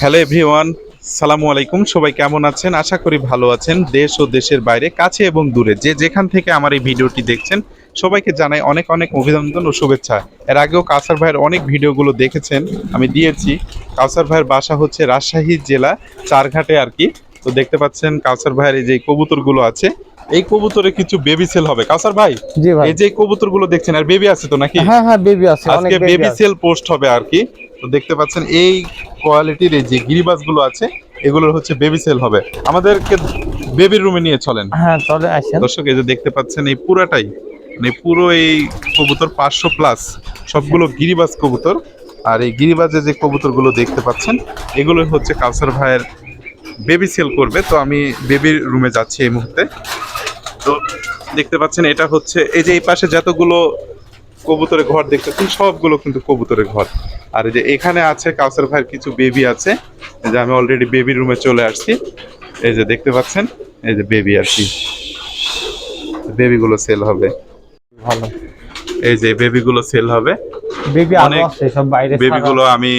Hello everyone, সালামু আলাইকুম। সবাই কেমন আছেন? আশা করি ভালো আছেন। দেশ ও দেশের বাইরে, কাছে এবং দূরে। যে যেখান থেকে আমার এই ভিডিওটি দেখছেন, সবাইকে জানাই অনেক অনেক অভিনন্দন ও শুভেচ্ছা। এর আগেও কাউসার ভাইয়ের অনেক ভিডিওগুলো দেখেছেন, আমি দিয়েছি। কাউসার ভাইয়ের বাসা হচ্ছে রাজশাহী জেলা, চারঘাটে আর কি। তো দেখতে পাচ্ছেন, কাউসার ভাইয়ের এই যে কবুতরগুলো আছে এই কবুতরে কিছু বেবি সেল হবে। কাউসার ভাই জি ভাই। এই যে কবুতরগুলো দেখছেন আর বেবি আছে তো নাকি? হ্যাঁ হ্যাঁ বেবি আছে আজকে বেবি সেল পোস্ট হবে আর কি। তো দেখতে পাচ্ছেন এই কোয়ালিটির এই যে গিরিবাসগুলো আছে এগুলোর হচ্ছে বেবি সেল হবে। আমাদেরকে বেবির রুমে নিয়ে চলেন। হ্যাঁ চলে আসেন। দর্শক এই যে দেখতে পাচ্ছেন এই পুরাটাই মানে পুরো এই কবুতর পাঁচশো প্লাস সবগুলো গিরিবাজ কবুতর। আর এই গিরিবাজে যে কবুতরগুলো দেখতে পাচ্ছেন এগুলো হচ্ছে কাউসার ভাইয়ের বেবি সেল করবে। তো আমি বেবির রুমে যাচ্ছি এই মুহূর্তে। তো দেখতে পাচ্ছেন এটা হচ্ছে এই যে এই পাশে যতগুলো কবুতরের ঘর দেখতে দেখতেছেন সবগুলো কিন্তু কবুতরের ঘর। আর এই যে এখানে আছে কাউসার ভাইয়ের কিছু বেবি আছে। এই যে আমি অলরেডি বেবির রুমে চলে আসছি। এই যে দেখতে পাচ্ছেন এই যে বেবি আর কি। বেবিগুলো সেল হবে। ভালো। এই যে বেবিগুলো সেল হবে। বেবি অনেক আছে সব বাইরে বেবিগুলো আমি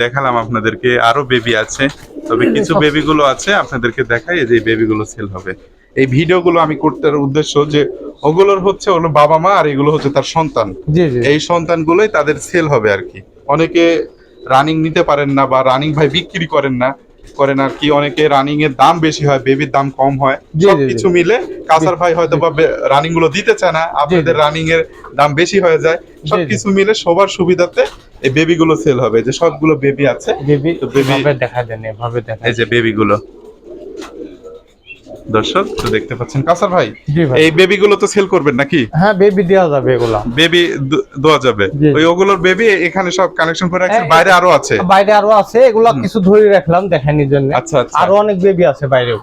দেখালাম আপনাদেরকে আরও বেবি আছে। তবে কিছু বেবিগুলো আছে আপনাদেরকে দেখাই এই যে বেবিগুলো সেল হবে। এই ভিডিওগুলো আমি করতে উদ্দেশ্য যে ওগুলোর হচ্ছে ওগুলো বাবা মা আর এগুলো হচ্ছে তার সন্তান। এই সন্তানগুলোই তাদের সেল হবে আর কি। অনেকে রানিং নিতে পারেন না বা রানিং ভাই বিক্রি করেন না করেন আর কি। অনেকে রানিং এর দাম বেশি হয় বেবির দাম কম হয়। কিছু মিলে কাসার ভাই হয়তো বা রানিংগুলো দিতে চায় না আপনাদের রানিং এর দাম বেশি হয়ে যায়। সব কিছু মিলে সবার সুবিধাতে এই বেবি গুলো সেল হবে। যে সবগুলো বেবি আছে বেবি দেখা দেন এভাবে দেখা এই যে বেবি গুলো। দর্শক তো দেখতে পাচ্ছেন কাসার ভাই এই বেবি গুলো তো সেল করবেন নাকি? হ্যাঁ বেবি দেওয়া যাবে এগুলা। বেবি দেওয়া যাবে। ওই ওগুলোর বেবি এখানে সব কানেকশন করে রাখছেন? বাইরে আরও আছে? বাইরে আরও আছে এগুলো কিছু ধরে রাখলাম দেখানোর জন্য। আচ্ছা আচ্ছা। আরও অনেক বেবি আছে বাইরেও।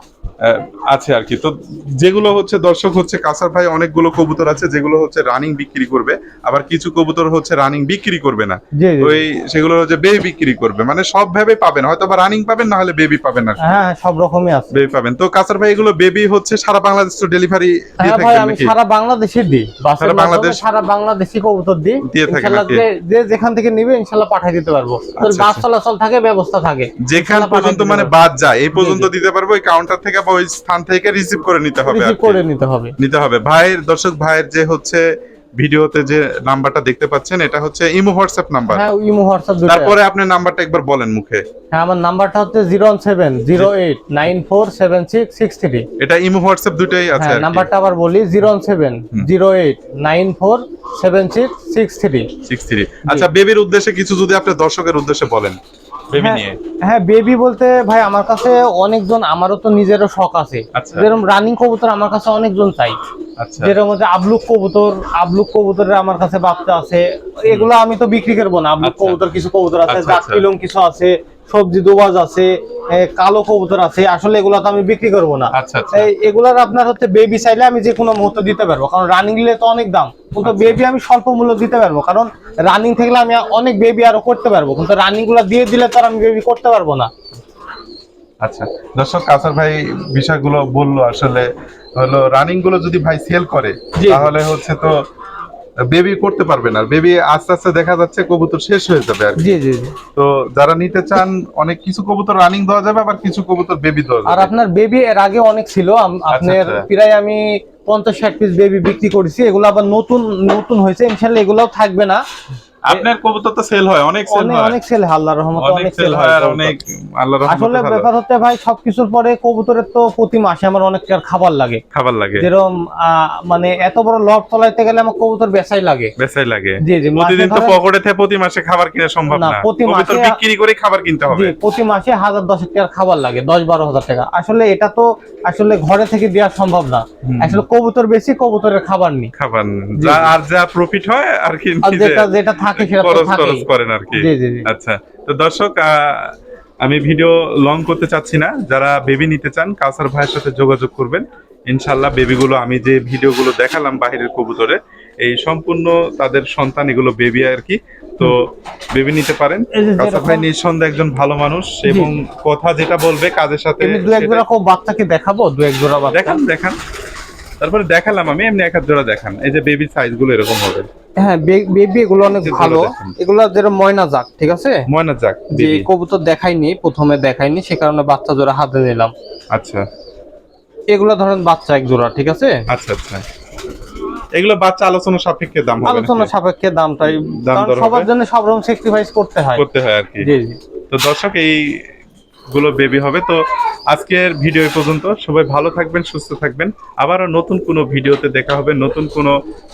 আছে আর কি। তো যেগুলো হচ্ছে দর্শক হচ্ছে কাসার ভাই অনেকগুলো কবুতর আছে যেগুলো হচ্ছে রানিং বিক্রি করবে। আবার কিছু কবুতর হচ্ছে রানিং বিক্রি করবে না। ওই সেগুলো হচ্ছে বেবি বিক্রি করবে। মানে সব ভাবে পাবেন হয়তো বা রানিং পাবেন না হলে বেবি পাবেন না। হ্যাঁ সব রকমই আছে। বেবি পাবেন। তো কাসার ভাই এগুলো বেবি হচ্ছে সারা বাংলাদেশ তো ডেলিভারি দিয়ে হ্যাঁ আমি নাকি? সারা বাংলাদেশে দিই। সারা বাংলাদেশ? সারা বাংলাদেশি কবুতর দিই। দিয়ে থাকেন? যে- যেখান থেকে নিবে ইনশাল্লাহ পাঠিয়ে দিতে পারব। তোর আচ্ছা, বাস আচ্ছা। চলাচল থাকে ব্যবস্থা থাকে। যেখান পর্যন্ত মানে বাদ যায় এই পর্যন্ত। দিতে পারব ওই কাউন্টার থেকে বা ওই স্থান থেকে রিসিভ করে নিতে হবে রিসিভ করে নিতে হবে। নিতে হবে। ভাইয়ের দর্শক ভাইয়ের যে হচ্ছে ভিডিওতে যে নাম্বারটা দেখতে পাচ্ছেন এটা হচ্ছে ইমো হোয়াটসঅ্যাপ নাম্বার। হ্যাঁ ইমো হোয়াটসঅ্যাপ দুটো তারপরে আপনার নাম্বারটা একবার বলেন মুখে। হ্যাঁ আমার নাম্বারটা হচ্ছে zero seven zero eight nine four seven six six three. এটা ইমো হোয়াটসঅ্যাপ দুটোই আছে হ্যাঁ নাম্বারটা আবার বলি zero seven zero eight nine four seven six six three. 63 আচ্ছা বেবির উদ্দেশ্যে কিছু যদি আপনি দর্শকের উদ্দেশ্যে বলেন। বেবি নিয়ে? হ্যাঁ বেবি বলতে ভাই আমার কাছে অনেকজন আমারও তো নিজেরও শখ আছে। আচ্ছা। যেরকম রানিং কবুতর আমার কাছে অনেকজন চাই। আচ্ছা। যেরকম হচ্ছে আবলুক কবুতর আবলুক কবুতরের আমার কাছে বাচ্চা আছে। এগুলো আমি তো বিক্রি করব না। আবলুক আচ্ছা। কবুতর কিছু কবুতর আছে জাত। পিলং কিছু আছে। সবজি দুবাজ আছে কালো কবুতর আছে আসলে এগুলো তো আমি বিক্রি করব না। আচ্ছা আচ্ছা। এগুলার আপনার হচ্ছে বেবি চাইলে আমি যে কোনো মুহূর্তে দিতে পারব কারণ রানিং নিলে তো অনেক দাম। কিন্তু আচ্ছা। বেবি আমি স্বল্প মূল্য দিতে পারব কারণ রানিং থাকলে আমি অনেক বেবি আরও করতে পারব কিন্তু রানিংগুলা দিয়ে দিলে তো আমি বেবি করতে পারব না। আচ্ছা দর্শক কাসার ভাই বিষয়গুলো বলল আসলে হলো রানিংগুলো যদি ভাই সেল করে তাহলে হচ্ছে তো বেবি করতে পারবে না। বেবি আস্তে আস্তে দেখা যাচ্ছে কবুতর শেষ হয়ে যাবে আর জি জি জি। তো যারা নিতে চান অনেক কিছু কবুতর রানিং দেওয়া যাবে আবার কিছু কবুতর বেবি দেওয়া যাবে। আর আপনার বেবি এর আগে অনেক ছিল আপনার আচ্ছা। প্রায় আমি পঞ্চাশ ষাট পিস বেবি বিক্রি করেছি। এগুলো আবার নতুন নতুন হয়েছে। ইনশাল্লাহ এগুলোও থাকবে না। আপনার কবুতর তো সেল হয় অনেক সেল হয়। অনেক সেল আল্লাহর রহমতে অনেক সেল হয় হয় আর অনেক আল্লাহর রহমতে ভালো। ব্যাপার হচ্ছে ভাই সবকিছুর পরে কবুতরের তো প্রতি মাসে আমার অনেক টাকার খাবার লাগে। খাবার লাগে। যেরকম মানে এত বড় লট গেলে আমার কবুতর বেচাই লাগে। বেচাই লাগে। জি জি প্রতিদিন তো পকেটে থেকে প্রতি মাসে খাবার কিনা সম্ভব না, প্রতি মাসে- বিক্রি করে খাবার কিনতে হবে। প্রতি মাসে হাজার দশেক টাকার খাবার লাগে দশ বারো হাজার টাকা। আসলে এটা তো আসলে ঘরে থেকে দেওয়া সম্ভব না। আসলে কবুতর বেশি কবুতরের খাবার নেই। খাবার আর যা প্রফিট হয় আর কি যেটা যেটা থাকে সেটা খরচ খরচ করেন আর কি। আচ্ছা। তো দর্শক আমি ভিডিও লং করতে চাচ্ছি না। যারা বেবি নিতে চান কাউসার ভাইয়ের সাথে যোগাযোগ করবেন। ইনশাল্লাহ বেবিগুলো আমি যে ভিডিওগুলো দেখালাম বাহিরের কবুতরে এই সম্পূর্ণ তাদের সন্তান এগুলো বেবি আর কি। তো বেবি নিতে পারেন। কাউসার ভাই নিঃসন্দেহে একজন ভালো মানুষ এবং কথা যেটা বলবে কাজের সাথে দু এক জোড়া বাচ্চাকে দেখাবো দু এক জোড়া দেখান দেখান। তারপরে দেখালাম আমি এমনি এক জোড়া দেখান। এই যে বেবি সাইজগুলো এরকম হবে। হ্যাঁ বেবি এগুলো অনেক ভালো। এগুলো যেটা ময়না ঠিক আছে? ময়না যে baby। কবুতর দেখাইনি প্রথমে দেখাইনি সে কারণে বাচ্চা জোড়া হাতে নিলাম। আচ্ছা। এগুলো ধরেন বাচ্চা এক জোড়া ঠিক আছে? আচ্ছা আচ্ছা। এগুলো বাচ্চা আলোচনা সাপেক্ষে দাম আলোচনা সাপেক্ষে দামটাই? সবার জন্য সব রকম করতে হয়। করতে হয় আর কি। জি জি। তো দর্শক এই গুলো বেবি হবে তো আজকের ভিডিও পর্যন্ত। সবাই ভালো থাকবেন সুস্থ থাকবেন। আবারও নতুন কোনো ভিডিওতে দেখা হবে নতুন কোনো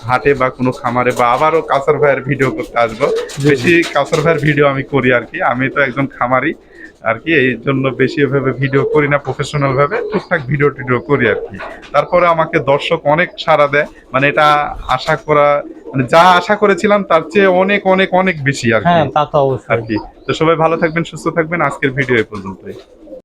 হাটে বা কোনো খামারে বা আবারও কাসার ভাইয়ের ভিডিও করতে আসব। বেশি কাসার ভাইয়ের ভিডিও আমি করি আর কি। আমি তো একজন খামারি আর কি এই জন্য বেশি ভাবে ভিডিও করি না প্রফেশনাল ভাবে টুকটাক ভিডিও টিডিও করি আর কি। তারপরে আমাকে দর্শক অনেক সাড়া দেয় মানে এটা আশা করা মানে যা আশা করেছিলাম তার চেয়ে অনেক অনেক অনেক বেশি আর কি। হ্যাঁ আর কি। তো সবাই ভালো থাকবেন সুস্থ থাকবেন। আজকের ভিডিও এই পর্যন্তই।